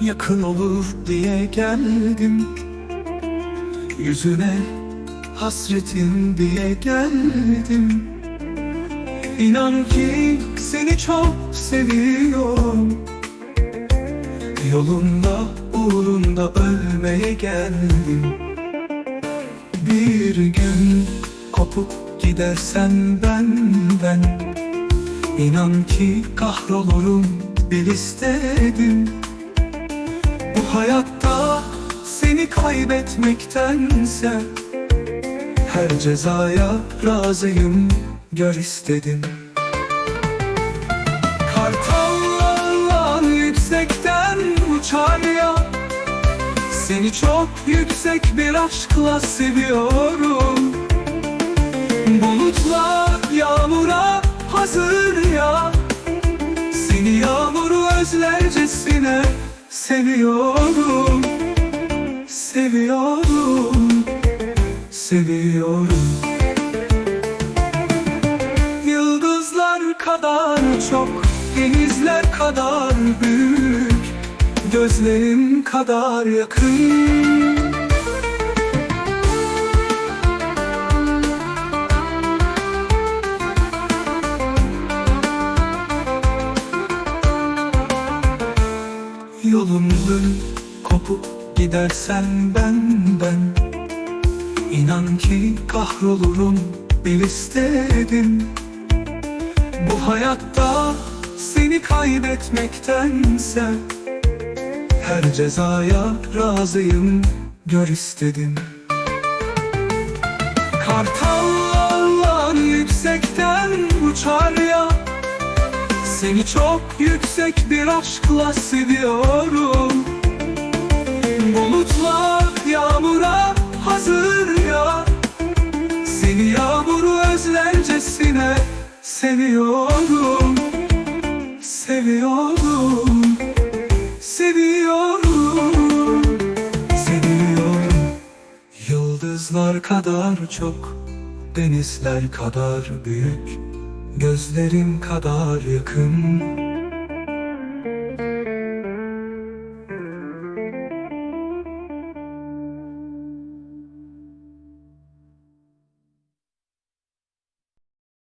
yakın olur diye geldim. Yüzüne hasretim diye geldim. İnan ki seni çok seviyorum. Yolunda uğrunda ölmeye geldim. Bir gün kopup gidersen benden İnan ki kahrolurum bil istedim. Bu hayatta seni kaybetmektense Her cezaya razıyım gör istedim. Kartallarla yüksekten uçar ya Seni çok yüksek bir aşkla seviyorum yağmuru özlercesine seviyorum Seviyorum Seviyorum. Yıldızlar kadar çok Denizler kadar büyük Gözlerim kadar yakın kopup gidersen benden. İnan ki kahrolurum bil istedim. Bu hayatta seni kaybetmektense Her cezaya razıyım gör istedim. Kartallarla yüksekten uçar ya Seni çok yüksek bir aşkla seviyorum seviyorum Seviyorum Seviyorum Seviyorum. Yıldızlar kadar çok Denizler kadar büyük Gözlerim kadar yakın